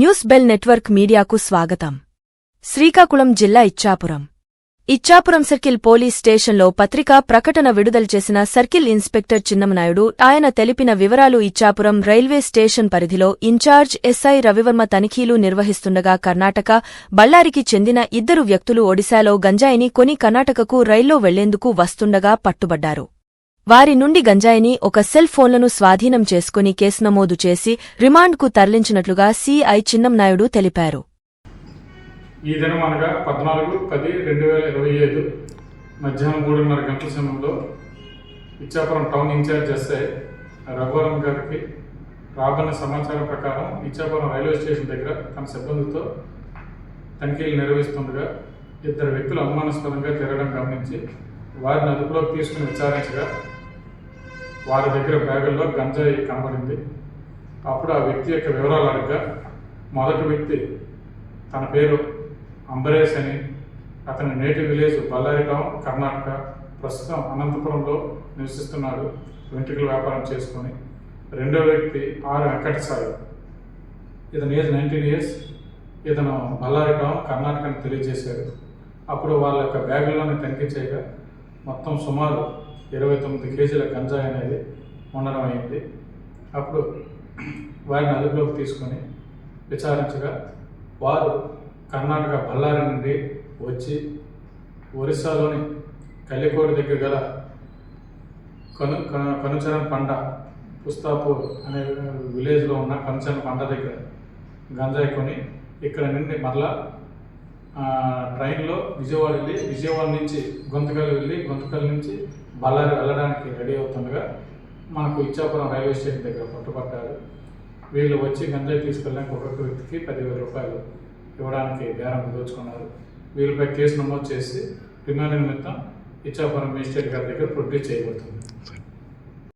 News bell network మీడియాకు స్వాగతం. శ్రీకాకుళం జిల్లా ఇచ్చాపురం. ఇచ్చాపురం సర్కిల్ పోలీస్ స్టేషన్లో పత్రికా ప్రకటన విడుదల చేసిన సర్కిల్ ఇన్స్పెక్టర్ చిన్నమనాయుడు ఆయన తెలిపిన వివరాలు ఇచ్చాపురం రైల్వే స్టేషన్ పరిధిలో in charge S I Ravivarma తనిఖీలు నిర్వహిస్తుండగా కర్ణాటక బళ్ళారికి చెందిన ఇద్దరు వ్యక్తులు ఒడిశాలో గంజాయిని కొని కర్ణాటకకు రైల్లో వెళ్ళేందుకు వస్తుండగా పట్టుబడ్డారు. వారి నుండి గంజాయిని ఒక సెల్ ఫోన్లను స్వాధీనం చేసుకుని కేసు నమోదు చేసి రిమాండ్కు తరలించినట్లుగా సీఐ చిన్నంనాయుడు తెలిపారు. ఈ దినం అనగా పద్నాలుగు పది రెండు వేల ఇరవై ఐదు మధ్యాహ్నం మూడున్నర గంటల సమయంలో Ichchapuram town in charge S I Raghuvaram గారికి రాబడిన సమాచారం ప్రకారం ఇచ్చాపురం రైల్వే స్టేషన్ దగ్గర తన సిబ్బందితో తనిఖీలు నిర్వహిస్తుండగా ఇద్దరు వ్యక్తులు అనుమానాస్పదంగా తిరగడం గమనించి వారిని అదుపులోకి తీసుకుని విచారించగా వారి దగ్గర బ్యాగుల్లో గంజాయి కనబడింది. అప్పుడు ఆ వ్యక్తి యొక్క వివరాలు అడగగా మొదటి వ్యక్తి తన పేరు అంబరేష్ అని. అతని native village Ballari town Karnataka. ప్రస్తుతం అనంతపురంలో నివసిస్తున్నాడు వెంట్రుకల వ్యాపారం చేసుకొని. రెండో వ్యక్తి ఆర్ వెంకట సాయి ఇతని ఏజ్ నైన్టీన్ ఇయర్స్. ఇతను బళ్ళారి టౌన్ కర్ణాటక అని తెలియజేశారు. అప్పుడు వాళ్ళ యొక్క బ్యాగుల్లోనే తనిఖీ చేయగా మొత్తం సుమారు ఇరవై తొమ్మిది కేజీల గంజాయి అనేది ఉండడం అయింది. అప్పుడు వారిని అదుపులోకి తీసుకొని విచారించగా వారు కర్ణాటక బళ్ళారి నుండి వచ్చి ఒరిస్సాలోని కల్లికోటి దగ్గర గల కను కనుచరణ పండ పుస్తాపూర్ అనే విలేజ్లో ఉన్న కనుచరణ పండ దగ్గర గంజాయి కొని ఇక్కడ నుండి మరలా ట్రైన్లో విజయవాడ వెళ్ళి విజయవాడ నుంచి గొంతకల్ వెళ్ళి గొంతకల్ నుంచి బళ్ళారి వెళ్ళడానికి రెడీ అవుతుండగా మనకు ఇచ్చాపురం రైల్వే స్టేషన్ దగ్గర పట్టుబట్టారు. వీళ్ళు వచ్చి గంజాయి తీసుకెళ్ళడానికి ఒక్కొక్క వ్యక్తికి పదివేల రూపాయలు ఇవ్వడానికి బేరం దోచుకున్నారు. వీళ్ళపై కేసు నమోదు చేసి రిమాండ్ నిమిత్తం ఇచ్చాపురం మేజిస్ట్రేట్ గారి దగ్గర ప్రొడ్యూస్ చేయబడుతుంది.